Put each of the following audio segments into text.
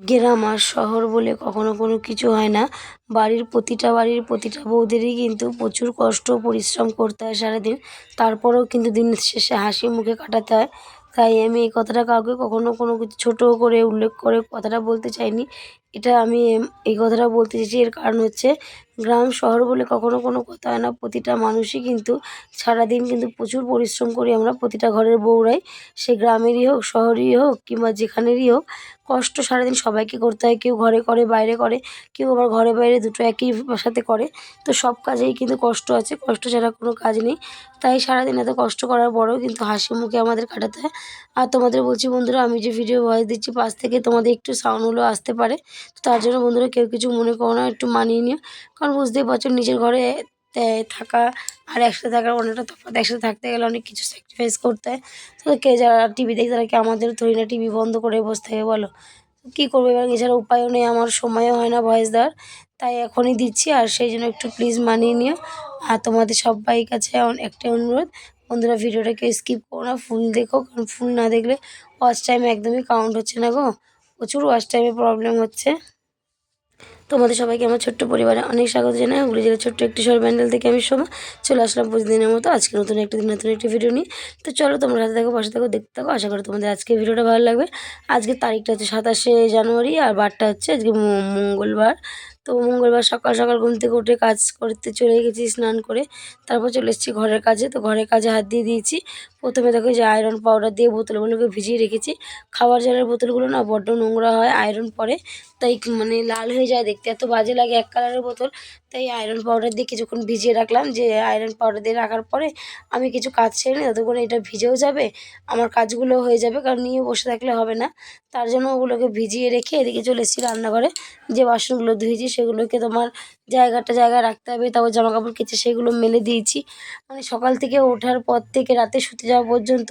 গ্রাম আর শহর বলে কখনো কোনো কিছু হয় না। বাড়ির প্রতিটা বাড়ির প্রতিটা বউদেরই কিন্তু প্রচুর কষ্ট, পরিশ্রম করতে হয় সারাদিন। তারপরেও কিন্তু দিন শেষে হাসি মুখে কাটাতে হয়। তাই আমি এই কথাটা কাউকে কখনো কোনো কিছু ছোটো করে উল্লেখ করে কথাটা বলতে চাইনি। এটা আমি এই কথাটা বলতে চেয়েছি এর কারণ হচ্ছে গ্রাম, শহর বলে কখনো কোনো কথা হয় না। প্রতিটা মানুষই কিন্তু সারাদিন কিন্তু প্রচুর পরিশ্রম করি আমরা, প্রতিটা ঘরের বউরাই। সে গ্রামেরই হোক, শহরেরই হোক কিংবা যেখানেরই হোক, কষ্ট সারাদিন সবাইকে করতে হয়। কেউ ঘরে করে, বাইরে করে, কেউ আবার ঘরে বাইরে দুটো একই সাথে করে। তো সব কাজেই কিন্তু কষ্ট আছে, কষ্ট ছাড়া কোনো কাজ নেই। তাই সারাদিন এত কষ্ট করার পরেও কিন্তু হাসি মুখে আমাদের কাটাতে হয়। আর তোমাদের বলছি বন্ধুরা, আমি যে ভিডিও ভয়েস দিচ্ছি, পাশ থেকে তোমাদের একটু সাউন্ড হলেও আসতে পারে। তো তার জন্য বন্ধুরা কেউ কিছু মনে করো না, একটু মানিয়ে নিও। কারণ বুঝতেই পারছ নিজের ঘরে থাকা আর একসাথে থাকার অনেকটা তফাৎ। একসাথে থাকতে গেলে অনেক কিছু স্যাক্রিফাইস করতে হয়। তো কে যারা টিভি দেখে তারা কি আমাদের থরি না টিভি বন্ধ করে বসে থাকে বলো? কী করব? এবার এছাড়া উপায়ও নেই, আমার সময়ও হয় না ভয়েস দেওয়ার। তাই এখনই দিচ্ছি আর সেই জন্য একটু প্লিজ মানিয়ে নিও। আর তোমাদের সবাই কাছে একটা অনুরোধ, বন্ধুরা ভিডিওটা কেউ স্কিপ করো না ফুল দেখো। কারণ ফুল না দেখলে ওয়াচ টাইম একদমই কাউন্ট হচ্ছে না গো। প্রচুর ওয়াশ টাইমে প্রবলেম হচ্ছে। তোমাদের সবাইকে আমার ছোট্ট পরিবারে অনেক স্বাগত জানাই। হুগলি জেলার ছোট্ট একটি শহর ব্যান্ডেল থেকে আমি সময় চলে আসলাম প্রতিদিনের মতো আজকে নতুন একটি দিন, নতুন একটি ভিডিও নিয়ে। তো চলো তোমরা হাতে থাকো, পাশে থাকো, দেখতে থাকো। আশা করি তোমাদের আজকে ভিডিওটা ভালো লাগবে। আজকে তারিখটা হচ্ছে সাতাশে জানুয়ারি আর বারটা হচ্ছে আজকে মঙ্গলবার। তো মঙ্গলবার সকাল সকাল ঘুম থেকে উঠে কাজ করতে চলে গেছি, স্নান করে। তারপর চলে এসেছি ঘরের কাজে। তো ঘরের কাজে হাত দিয়ে দিয়েছি। প্রথমে দেখো যে আয়রন পাউডার দিয়ে বোতলগুলোকে ভিজিয়ে রেখেছি। খাবার জলের বোতলগুলো না বড্ড নোংরা হয় আয়রন পরে। তাই মানে লাল হয়ে যায় দেখতে। এত বাজে লাগে এক কালারের বোতল। তাই আয়রন পাউডার দিয়ে কিছুক্ষণ ভিজিয়ে রাখলাম। যে আয়রন পাউডার দিয়ে রাখার পরে আমি কিছু কাজ ছেড়ে নিই। ততক্ষণে এটা ভিজেও যাবে। আমার কাজগুলো হয়ে যাবে। কারণ নিয়ে বসে থাকলে হবে না। তার জন্য ওগুলোকে ভিজিয়ে রেখে এদিকে চলে এসেছি রান্নাঘরে। যে বাসনগুলো ধুয়েছি সেগুলোকে তোমার জায়গাটা জায়গায় রাখতে হবে, তারপর জামা কাপড় কেচে সেগুলো মেলে দিয়েছি। মানে সকাল থেকে ওঠার পর থেকে রাতে শুতে যাওয়া পর্যন্ত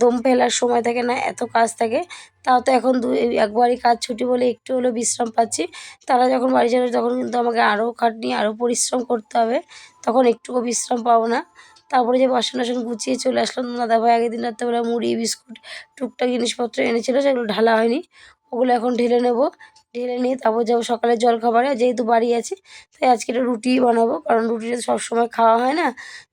দম ফেলার সময় থাকে না, এত কাজ থাকে। তাও তো এখন দু, একবারই কাজ ছুটি বলে একটু হলেও বিশ্রাম পাচ্ছি। তারা যখন বাড়ি যাবে তখন কিন্তু আমাকে আরও খাটনি আরও পরিশ্রম করতে হবে। তখন একটুকু বিশ্রাম পাবো না। তারপরে যে বাসন টাসন গুছিয়ে চলে আসলাম, দাদাভাই আগের দিন রাত্রেবেলা মুড়ি, বিস্কুট, টুকটাক জিনিসপত্র এনেছিলো, সেগুলো ঢালা হয়নি। ওগুলো এখন ঢেলে নেব। ঢেলে নিয়ে তারপর যাব সকালে জল খাবারে যেহেতু বাড়ি আছে, তাই আজকে একটা রুটি বানাবো, কারণ রুটিটা সবসময় খাওয়া হয় না।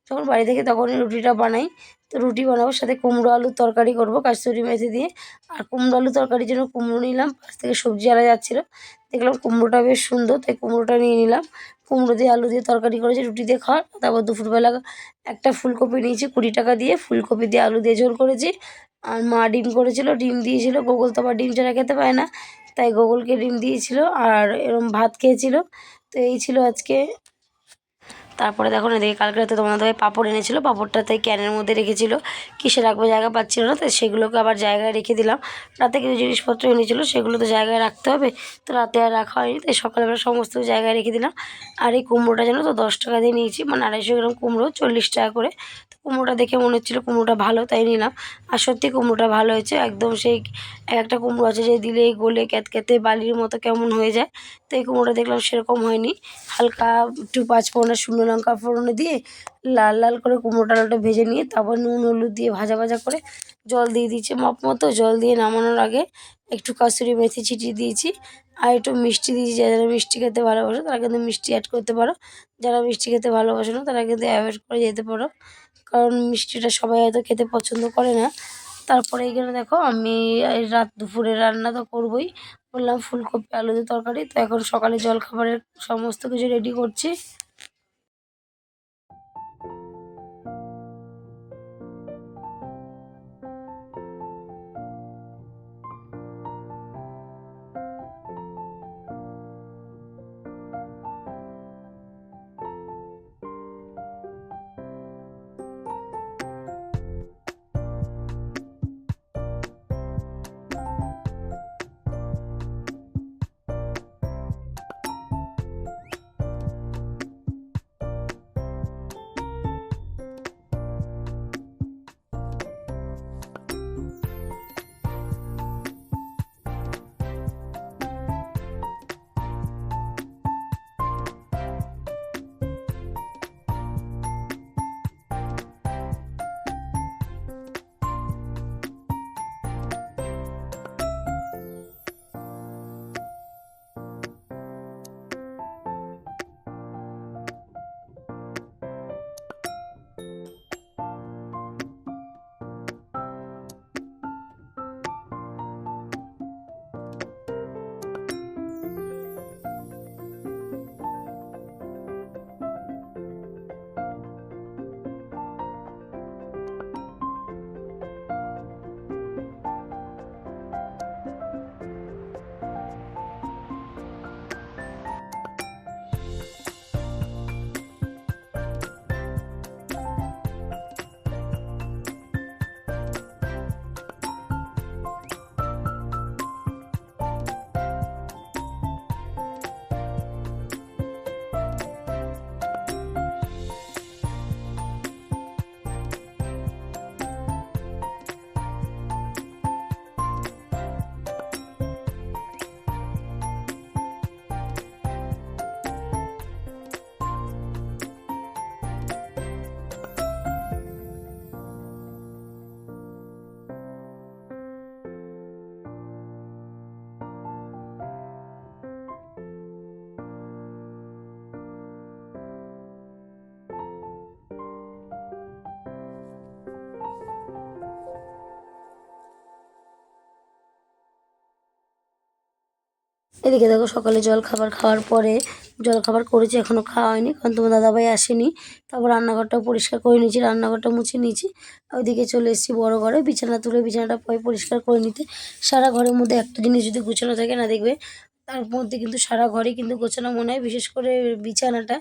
যখন বাড়ি থেকে তখনই রুটিটা বানাই, তো রুটি বানাবো, সাথে কুমড়ো আলুর তরকারি করব কাস্তুরি মেথি দিয়ে। আর কুমড়ো আলু তরকারির জন্য কুমড়ো নিলাম, পাশ থেকে সবজি আলা যাচ্ছিল। দেখলাম কুমড়োটা বেশ সুন্দর, তাই কুমড়োটা নিয়ে নিলাম। কুমড়ো দিয়ে আলু দিয়ে তরকারি করেছি, রুটি দিয়ে খাওয়ার তারপর দুপুরবেলা একটা ফুলকপি নিয়েছি, কুড়ি টাকা দিয়ে। ফুলকপি দিয়ে আলু দিয়ে ঝোল করেছি। আর মা ডিম করেছিল, ডিম দিয়েছিল। গোগল তো আবার ডিম ছাড়া খেতে পায় না। তাই গোগলকে ডিম দিয়েছিল আর এরম ভাত খেয়েছিল। তো এই ছিল আজকে তারপরে দেখো না দেখি কালকে রাতে তোমাদের ভাই পাঁপড় এনেছিলো পাঁপড়টা তাই ক্যানের মধ্যে রেখেছিলো। কিসে রাখব জায়গা পাচ্ছিল না তাই সেগুলোকে আবার জায়গায় রেখে দিলাম। রাতে কিছু জিনিসপত্র এনেছিলো, সেগুলো তো জায়গায় রাখতে হবে, তো রাতে আর রাখা হয়নি, তাই সকালবেলা সমস্ত জায়গায় রেখে দিলাম। আর এই কুমড়োটা যেন তো, দশ টাকা দিয়ে নিয়েছি মানে আড়াইশো গ্রাম কুমড়ো, চল্লিশ টাকা করে। তো কুমড়োটা দেখে মনে হচ্ছিল কুমড়োটা ভালো, তাই নিলাম। আর সত্যি কুমড়োটা ভালো হয়েছে, একদম সেই এক একটা কুমড়ো আছে যে দিলে গলে ক্যাতক্যাতে বালির মতো কেমন হয়ে যায়, তো এই কুমড়োটা দেখলাম সেরকম হয়নি। হালকা একটু পাঁচ ফোড়নের শুকনো লঙ্কা ফোড়নে দিয়ে লাল লাল করে কুমড়ো ডালটা ভেজে নিয়ে তারপর নুন, হলুদ দিয়ে ভাজা ভাজা করে জল দিয়ে দিয়েছি মাপ মতো। জল দিয়ে নামানোর আগে একটু কাসুরি মেথি ছিটিয়ে দিয়েছি আর একটু মিষ্টি দিয়েছি। যারা মিষ্টি খেতে ভালোবাসে তারা কিন্তু মিষ্টি অ্যাড করতে পারো। যারা মিষ্টি খেতে ভালোবাসে না তারা কিন্তু অ্যাভয়েড করে যেতে পারো। কারণ মিষ্টিটা সবাই হয়তো খেতে পছন্দ করে না। তারপরে এখানে দেখো আমি রাত দুপুরে রান্না তো করবোই। বললাম ফুলকপি আলু দিয়ে তরকারি। তো এখন সকালে জলখাবারের সমস্ত কিছু রেডি করছি। এদিকে দেখো সকালে জল খাবার খাওয়ার পরে জল খাবার করেছি এখনও খাওয়া হয়নি, কারণ তোমার দাদাভাই আসেনি। তারপর রান্নাঘরটাও পরিষ্কার করে নিয়েছি, রান্নাঘরটা মুছে নিয়েছি। ওইদিকে চলে এসেছি বড় ঘরে, বিছানা তুলে বিছানাটা পরে পরিষ্কার করে নিতে। সারা ঘরের মধ্যে একটা জিনিস যদি গুছানো থাকে না দেখবে, তার মধ্যে কিন্তু সারা ঘরে কিন্তু গোছানো মনে হয়। বিশেষ করে বিছানাটা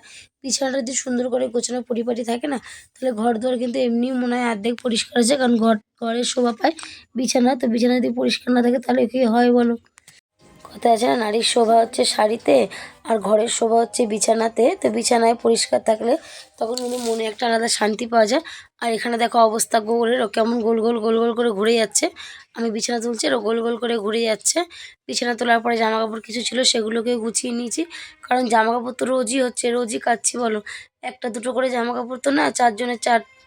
বিছানাটা যদি সুন্দর করে গোছানো পরিপাটি থাকে না, তাহলে ঘর দুয়ার কিন্তু এমনিই মনে হয় অর্ধেক পরিষ্কার আছে কারণ ঘর, ঘরের শোভা পায় বিছানা তো বিছানা যদি পরিষ্কার না থাকে, তাহলে কি হয় বলো? কথা আছে না নারীর শোভা হচ্ছে শাড়িতে আর ঘরের শোভা হচ্ছে বিছানাতে। তো বিছানায় পরিষ্কার থাকলে তখন কিন্তু মনে একটা আলাদা শান্তি পাওয়া যায়। আর এখানে দেখো অবস্থা গোলের, ও কেমন গোল গোল গোল গোল করে ঘুরে যাচ্ছে। আমি বিছানা তুলছি আর গোল গোল করে ঘুরে যাচ্ছে। বিছানা তোলার পরে জামা কাপড় কিছু ছিল সেগুলোকে গুছিয়ে নিয়েছি। কারণ জামা কাপড় তো রোজই হচ্ছে, রোজই কাচ্ছি বলো। একটা দুটো করে জামা কাপড় তো না, চারজনের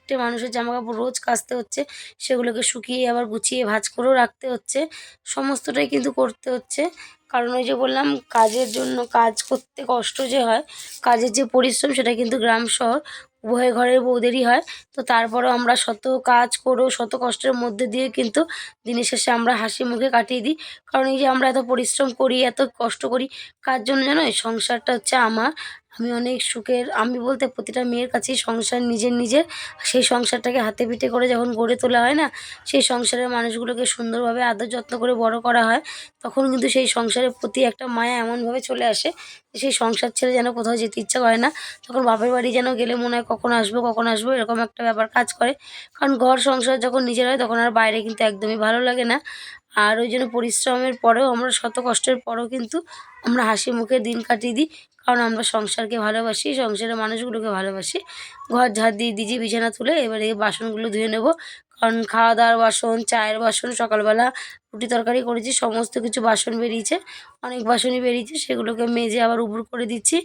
চারটে মানুষের জামা কাপড় রোজ কাচতে হচ্ছে, সেগুলোকে শুকিয়ে আবার গুছিয়ে ভাঁজ করেও রাখতে হচ্ছে, সমস্তটাই কিন্তু করতে হচ্ছে। কারণ ওই যে বললাম, কাজের জন্য কাজ করতে কষ্ট যে হয়, কাজের যে পরিশ্রম সেটা কিন্তু গ্রাম শহর, উভয় ঘরের বউদেরই হয়। তো তারপরেও আমরা শত কাজ করেও, শত কষ্টের মধ্যে দিয়ে কিন্তু দিনের শেষে আমরা হাসি মুখে কাটিয়ে দিই। কারণ এই যে আমরা এত পরিশ্রম করি, এত কষ্ট করি, কার জন্য জানো? সংসারটা হচ্ছে আমার। আমি অনেক সুখের, আমি বলতে প্রতিটা মেয়ের কাছেই সংসার, নিজের নিজের সেই সংসারটাকে হাতে পিঠে করে যখন গড়ে তোলা হয় না, সেই সংসারের মানুষগুলোকে সুন্দরভাবে আদর যত্ন করে বড় করা হয়, তখন কিন্তু সেই সংসারের প্রতি একটা মায়া এমনভাবে চলে আসে সেই সংসার ছেড়ে যেন কোথাও যেতে ইচ্ছা করে না। তখন বাপের বাড়ি যেন গেলে মনে হয় কখন আসব কখন আসব, এরকম একটা ব্যাপার কাজ করে। কারণ ঘর সংসার যখন নিজের হয়, তখন আর বাইরে কিন্তু একদমই ভালো লাগে না। আর ওই জন্য পরিশ্রমের পরেও, আমরা শত কষ্টের পরেও কিন্তু আমরা হাসি মুখে দিন কাটিয়ে দিই। কারণ আমরা সংসারকে ভালোবাসি, সংসারের মানুষগুলোকে ভালোবাসি। ঘর ঝাড় দিয়ে দিজি বিছানা তুলে এবারে বাসনগুলো ধুয়ে নেব। কারণ খাওয়া দাওয়ার বাসন, চায়ের বাসন, সকালবেলা রুটি তরকারি করেছি, সমস্ত কিছু বাসন বেরিয়েছে, অনেক বাসনই বেরিয়েছে, সেগুলোকে মেজে আবার উবুর করে দিচ্ছি।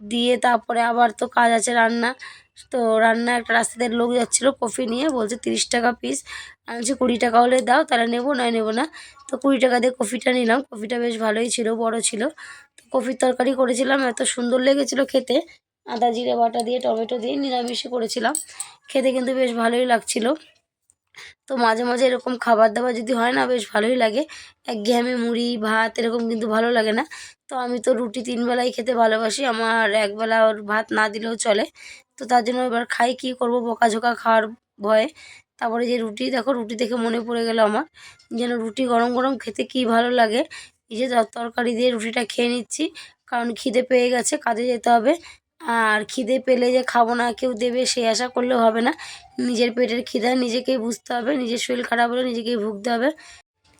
দিয়ে তারপরে আবার তো কাজ আছে রান্না। তো রান্না একটা রাস্তাতে লোক যাচ্ছিল কফি নিয়ে, বলছে তিরিশ টাকা পিস আমি বলছি কুড়ি টাকা হলে দাও, তাহলে নেব, নয় নেব না। তো কুড়ি টাকা দিয়ে কফিটা নিলাম, কফিটা বেশ ভালোই ছিল, বড় ছিল। তো কফির তরকারি করেছিলাম, এত সুন্দর লেগেছিলো খেতে। আদা জিরে বাটা দিয়ে, টমেটো দিয়ে নিরামিষে করেছিলাম। খেতে কিন্তু বেশ ভালোই লাগছিল। তো মাঝে মাঝে এরকম খাবার দাবার যদি হয় না, বেশ ভালোই লাগে। একঘেয়েমি মুড়ি, ভাত এরকম কিন্তু ভালো লাগে না। তো আমি তো রুটি তিন বেলাই খেতে ভালোবাসি, আমার একবেলা ওর ভাত না দিলেও চলে। তো তার জন্য এবার খাই, কী করব? বকাঝোকা খাওয়ার ভয়ে। তারপরে যে রুটি, দেখো রুটি দেখে মনে পড়ে গেল আমার। যেন রুটি গরম গরম খেতে কী ভালো লাগে। এই যে তরকারি দিয়ে রুটিটা খেয়ে নিচ্ছি, কারণ খিদে পেয়ে গেছে, কাজে যেতে হবে। আর খিদে পেলে যে খাব না, কেউ দেবে সেই আশা করলেও হবে না। নিজের পেটের খিদা নিজেকেই বুঝতে হবে, নিজের শরীর খারাপ হলে নিজেকেই ভুগতে হবে।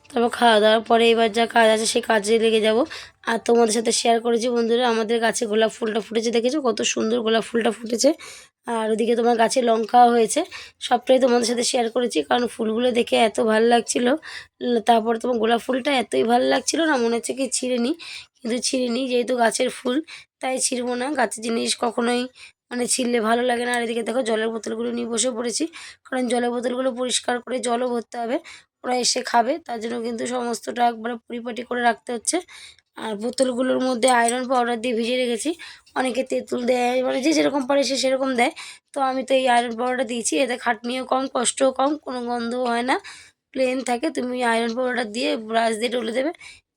তারপর খাওয়া দাওয়ার পরে এবার যা কাজ আছে সেই কাজে লেগে যাব। আর তোমাদের সাথে শেয়ার করেছি বন্ধুরা, আমাদের গাছে গোলাপ ফুলটা ফুটেছে, দেখেছ? কত সুন্দর গোলাপ ফুলটা ফুটেছে। আর ওদিকে তোমার গাছে লঙ্কাও হয়েছে, সবটাই তোমাদের সাথে শেয়ার করেছি, কারণ ফুলগুলো দেখে এত ভালো লাগছিল। তারপর তোমার গোলাপ ফুলটা এতই ভালো লাগছিল না, মনে হচ্ছে কি ছিঁড়ে নিই কিন্তু ছিঁড়ে নিই যেহেতু গাছের ফুল তাই ছিঁড়বো না। গাছের জিনিস কখনোই মানে ছিঁড়লে ভালো লাগে না। আর এদিকে দেখো জলের বোতলগুলো নিয়ে বসে পড়েছি। কারণ জলের বোতলগুলো পরিষ্কার করে জলও ভরতে হবে। ওরা এসে খাবে। তার জন্য কিন্তু সমস্তটা একবারে পরিপাটি করে রাখতে হচ্ছে। আর বোতলগুলোর মধ্যে আয়রন পাউডার দিয়ে ভিজিয়ে রেখেছি। অনেকে তেঁতুল দেয় মানে যে যেরকম পারে সে সেরকম দেয়। তো আমি তো এই আয়রন পাউডারটা দিয়েছি। এতে খাটনিও কম, কষ্টও কম, কোনো গন্ধও হয় না। প্লেন থাকে। তুমি আয়রন পাউডার দিয়ে ব্রাশ দিয়ে ডলে দেবে।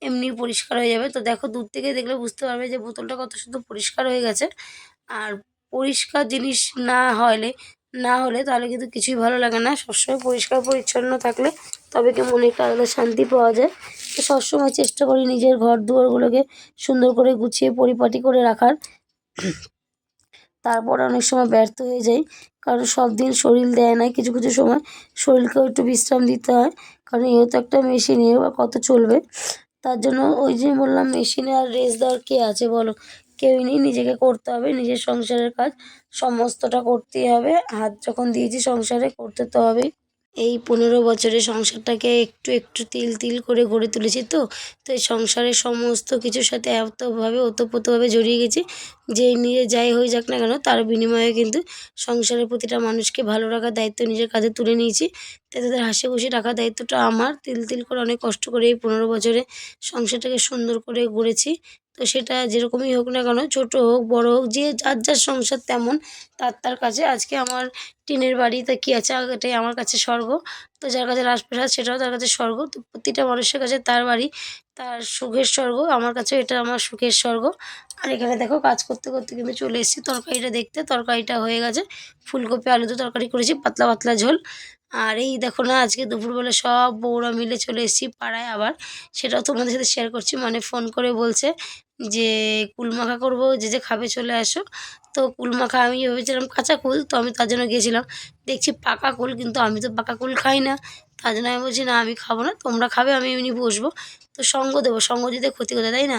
এমনি পরিষ্কার হয়ে যাবে। তো দেখো দূর থেকে দেখলে বুঝতে পারবে যে বোতলটা কত শুধু পরিষ্কার হয়ে গেছে। আর পরিষ্কার জিনিস না হলে না হলে তাহলে কিন্তু কিছুই ভালো লাগে না। সবসময় পরিষ্কার পরিচ্ছন্ন থাকলে তবে কি মনে একটা আলাদা শান্তি পাওয়া যায়। তো সবসময় চেষ্টা করি নিজের ঘর দুয়ারগুলোকে সুন্দর করে গুছিয়ে পরিপাটি করে রাখার। তারপর অনেক সময় ব্যর্থ হয়ে যাই। কারণ সব দিন শরীর দেয় না, কিছু কিছু সময় শরীরকেও একটু বিশ্রাম দিতে হয়। কারণ এও তো একটা মেশিন এও বা কত চলবে। তার জন্য ওই যে বললাম মেশিনে আর রেস্ট দেওয়ার কে আছে বলো? কেউই নেই, নিজেকে করতে হবে, নিজের সংসারের কাজ, সমস্তটা করতেই হবে। হাত যখন দিয়েছি, সংসারে করতে তো হবেই। এই পনেরো বছরে সংসারটাকে একটু একটু তিল তিল করে গড়ে তুলেছি তো। তো এই সংসারের সমস্ত কিছুর সাথে এতভাবে ওতপ্রোতভাবে জড়িয়ে গেছি। যে নিয়ে যাই হয়ে যাক না কেন, তার বিনিময়ে কিন্তু সংসারের প্রতিটা মানুষকে ভালো রাখার দায়িত্ব নিজের কাঁধে তুলে নিয়েছি। তাই তাদের হাসি খুশি রাখার দায়িত্বটা আমার। তিল তিল করে অনেক কষ্ট করে এই পনেরো বছরে সংসারটাকে সুন্দর করে গড়েছি। তো সেটা যেরকমই হোক না কেন, ছোটো হোক, বড়ো হোক, যে যার যার সংসার তেমন, তার তার কাছে আজকে আমার টিনের বাড়িতে কী আছে? এটাই আমার কাছে স্বর্গ। তো যার কাছে রাজপ্রাসাদ, সেটাও তার কাছে স্বর্গ। তো প্রতিটা মানুষের কাছে তার বাড়ি, তার সুখের স্বর্গ, আমার কাছেও এটা আমার সুখের স্বর্গ। আর এখানে দেখো, কাজ করতে করতে কিন্তু চলে এসেছি তরকারিটা দেখতে। তরকারিটা হয়ে গেছে। ফুলকপি, আলু দিয়ে তরকারি করেছি, পাতলা পাতলা ঝোল। আর এই দেখো না, আজকে দুপুরবেলা সব বউরা মিলে চলে এসেছি পাড়ায় আবার। সেটাও তোমাদের সাথে শেয়ার করছি মানে ফোন করে বলছে যে কুল মাখা করব, যে যে খাবে চলে আসো। তো কুল মাখা আমি ভেবেছিলাম কাঁচা কুল, তো আমি তার জন্য গিয়েছিলাম। দেখছি পাকা কুল, কিন্তু আমি তো পাকা কুল খাই না। তার জন্য আমি বলছি, না, আমি খাব না, তোমরা খাবে, আমি এমনি বসবো। তো সঙ্গ দেবো, সঙ্গ দিতে ক্ষতি করে, তাই না?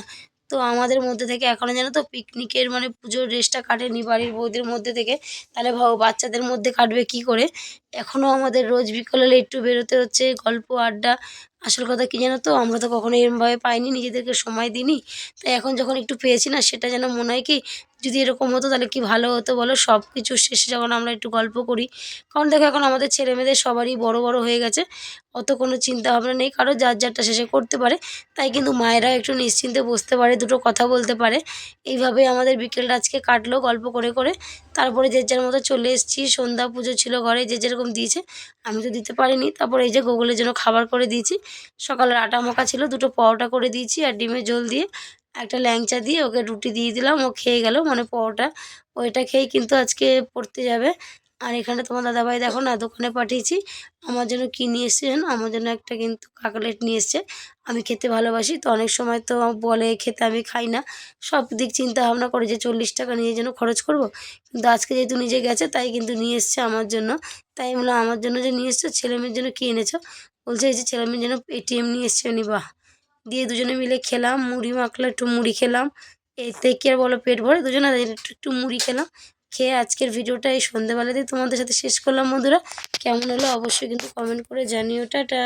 তো আমাদের মধ্যে থেকে এখনও জানো তো পিকনিকের মানে পুজোর রেসটা কাটেনি বাড়ির বৌদির মধ্যে থেকে। তাহলে ভাবো বাচ্চাদের মধ্যে কাটবে কি করে? এখনও আমাদের রোজ বিকাল হলে একটু বেরোতে হচ্ছে, গল্প, আড্ডা। আসল কথা কী জানো তো? আমরা তো কখনো এরমভাবে পাইনি, নিজেদেরকে সময় দিইনি। তাই এখন যখন একটু পেয়েছি না, সেটা যেন মনে হয় কি, যদি এরকম হতো তাহলে কি ভালো হতো বলো? সব কিছুর শেষে যখন আমরা একটু গল্প করি, কারণ দেখো এখন আমাদের ছেলেমেয়েদের সবারই বড় বড় হয়ে গেছে, অত কোনো চিন্তা ভাবনা নেই, কারও যার যারটা শেষে করতে পারে। তাই কিন্তু মায়েরা একটু নিশ্চিন্তে বসতে পারে, দুটো কথা বলতে পারে। এইভাবে আমাদের বিকেলটা আজকে কাটলো গল্প করে করে। তারপরে যে যার মতো চলে এসেছি, সন্ধ্যা পুজো ছিল ঘরে, যে যেরকম দিয়েছে। আমি তো দিতে পারিনি। তারপর এই যে গোগলের জন্য খাবার করে দিয়েছি। সকালের আটা মাখা ছিল, দুটো পরোটা করে দিয়েছি আর ডিমের জল দিয়ে। একটা ল্যাংচা দিয়ে ওকে রুটি দিয়ে দিলাম। ও খেয়ে গেল। মানে পরোটা, ওইটা খেয়েই কিন্তু আজকে পড়তে যাবে। আর এখানে তোমার দাদাভাই দেখো না, দোকানে পাঠিয়েছি। আমার জন্য কী নিয়ে এসছে জানো আমার জন্য একটা কিন্তু কাকলেট নিয়ে এসছে। আমি খেতে ভালোবাসি, তো অনেক সময় তো বলে খেতে আমি খাই না। সব দিক চিন্তা ভাবনা করে যে চল্লিশ টাকা নিয়ে যেন খরচ করব। কিন্তু আজকে যেহেতু নিজে গেছে, তাই কিন্তু নিয়ে এসছে আমার জন্য। তাই বললাম আমার জন্য যে নিয়ে এসছো, ছেলে মেয়ের জন্য কী এনেছো? বলছে এই যে ছেলে মেয়ের জন্য এটিএম নিয়ে এসছে নি বাহ। দিয়ে দুজনে মিলে খেলাম, মুড়ি মাখলে একটু মুড়ি খেলাম। এতে কি আর বলো, পেট ভরে দুজনে একটু একটু মুড়ি খেলাম। খেয়ে আজকের ভিডিওটা এই সন্ধ্যেবেলাতেই তোমাদের সাথে শেষ করলাম বন্ধুরা। কেমন হলো অবশ্যই কিন্তু কমেন্ট করে জানিও। টাটা।